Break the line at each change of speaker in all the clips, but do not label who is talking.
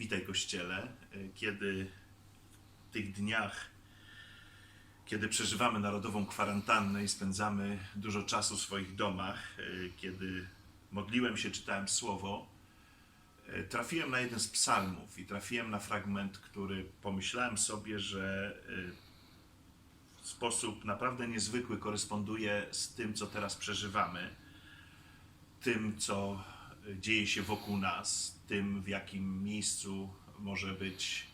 Witaj Kościele, kiedy w tych dniach, kiedy przeżywamy narodową kwarantannę i spędzamy dużo czasu w swoich domach, kiedy modliłem się, czytałem Słowo, trafiłem na jeden z psalmów i trafiłem na fragment, który pomyślałem sobie, że w sposób naprawdę niezwykły koresponduje z tym, co teraz przeżywamy, tym, co dzieje się wokół nas, tym, w jakim miejscu może być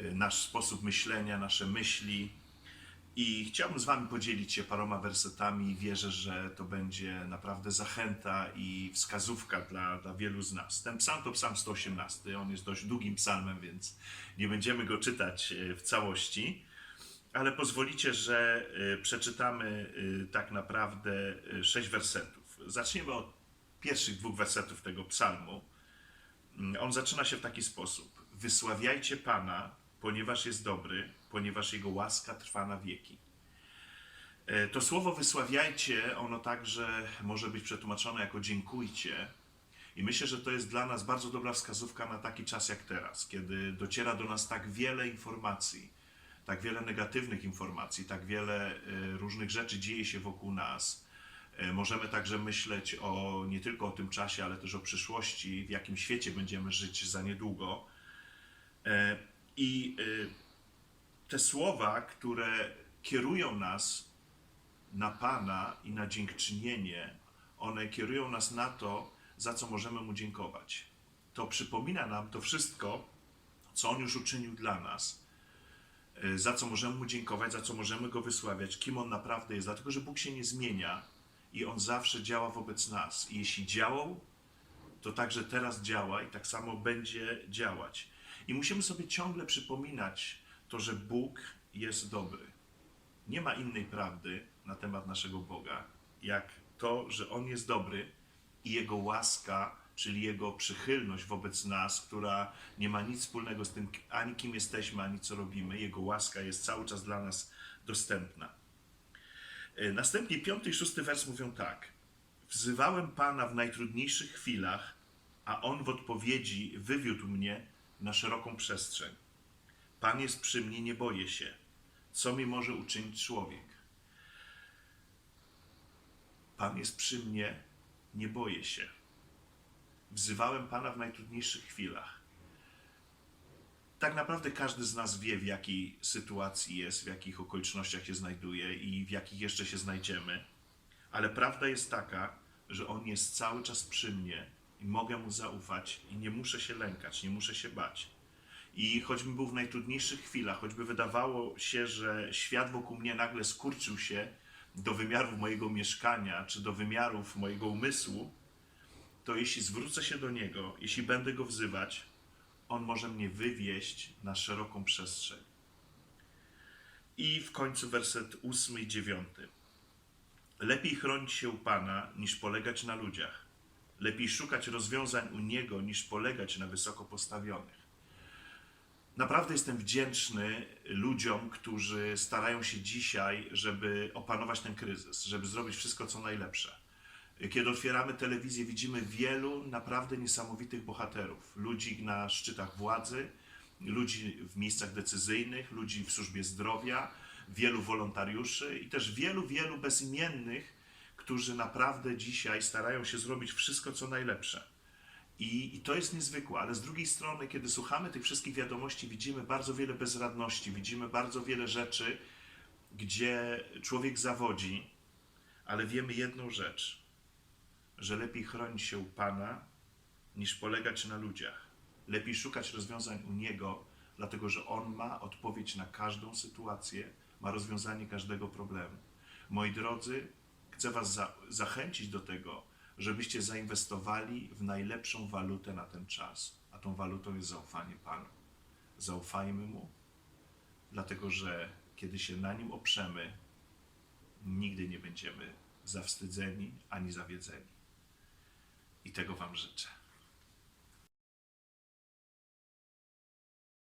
y, nasz sposób myślenia, nasze myśli. I chciałbym z Wami podzielić się paroma wersetami wierzę, że to będzie naprawdę zachęta i wskazówka dla, dla wielu z nas. Ten psalm to psalm 118. On jest dość długim psalmem, więc nie będziemy go czytać y, w całości. Ale pozwolicie, że y, przeczytamy tak naprawdę sześć wersetów. Zaczniemy od pierwszych dwóch wersetów tego psalmu. Mm, On zaczyna się w taki sposób: Wysławiajcie Pana, ponieważ jest dobry, ponieważ Jego łaska trwa na wieki. E, To słowo wysławiajcie, ono także może być przetłumaczone jako dziękujcie. I myślę, że to jest dla nas bardzo dobra wskazówka na taki czas jak teraz, kiedy dociera do nas tak wiele informacji, tak wiele negatywnych informacji, tak wiele e, różnych rzeczy dzieje się wokół nas. E, Możemy także myśleć o nie tylko o tym czasie, ale też o przyszłości, w jakim świecie będziemy żyć za niedługo. E, I e, te słowa, które kierują nas na Pana i na dziękczynienie, one kierują nas na to, za co możemy Mu dziękować. To przypomina nam to wszystko, co On już uczynił dla nas, za co możemy Mu dziękować, za co możemy Go wysławiać, kim On naprawdę jest, dlatego że Bóg się nie zmienia i On zawsze działa wobec nas. I jeśli działał, to także teraz działa i tak samo będzie działać. I musimy sobie ciągle przypominać to, że Bóg jest dobry. Nie ma innej prawdy na temat naszego Boga, jak to, że On jest dobry i Jego łaska, czyli Jego przychylność wobec nas, która nie ma nic wspólnego z tym, ani kim jesteśmy, ani co robimy. Jego łaska jest cały czas dla nas dostępna. E, Następnie piąty i szósty wers mówią tak. Wzywałem Pana w najtrudniejszych chwilach, a On w odpowiedzi wywiódł mnie na szeroką przestrzeń. Pan jest przy mnie, nie boję się. Co mi może uczynić człowiek? Pan jest przy mnie, nie boję się. Wzywałem Pana w najtrudniejszych chwilach. Tak naprawdę każdy z nas wie, w jakiej sytuacji jest, w jakich okolicznościach się znajduje i w jakich jeszcze się znajdziemy. Ale prawda jest taka, że On jest cały czas przy mnie i mogę Mu zaufać i nie muszę się lękać, nie muszę się bać. I choćbym był w najtrudniejszych chwilach, choćby wydawało się, że świat wokół mnie nagle skurczył się do wymiarów mojego mieszkania czy do wymiarów mojego umysłu, to jeśli zwrócę się do Niego, jeśli będę Go wzywać, On może mnie wywieźć na szeroką przestrzeń. I w końcu werset ósmy i dziewiąty. Lepiej chronić się u Pana, niż polegać na ludziach. Lepiej szukać rozwiązań u Niego, niż polegać na wysoko postawionych. Naprawdę jestem wdzięczny ludziom, którzy starają się dzisiaj, żeby opanować ten kryzys, żeby zrobić wszystko, co najlepsze. Kiedy otwieramy telewizję, widzimy wielu naprawdę niesamowitych bohaterów. Ludzi na szczytach władzy, ludzi w miejscach decyzyjnych, ludzi w służbie zdrowia, wielu wolontariuszy i też wielu, wielu bezimiennych, którzy naprawdę dzisiaj starają się zrobić wszystko, co najlepsze. I, I to jest niezwykłe, ale z drugiej strony, kiedy słuchamy tych wszystkich wiadomości, widzimy bardzo wiele bezradności, widzimy bardzo wiele rzeczy, gdzie człowiek zawodzi, ale wiemy jedną rzecz, że lepiej chronić się u Pana, niż polegać na ludziach. Lepiej szukać rozwiązań u Niego, dlatego że On ma odpowiedź na każdą sytuację, ma rozwiązanie każdego problemu. Moi drodzy, chcę Was za zachęcić do tego, żebyście zainwestowali w najlepszą walutę na ten czas, a tą walutą jest zaufanie Panu. Zaufajmy Mu, dlatego że kiedy się na Nim oprzemy, nigdy nie będziemy zawstydzeni ani zawiedzeni. I tego Wam życzę.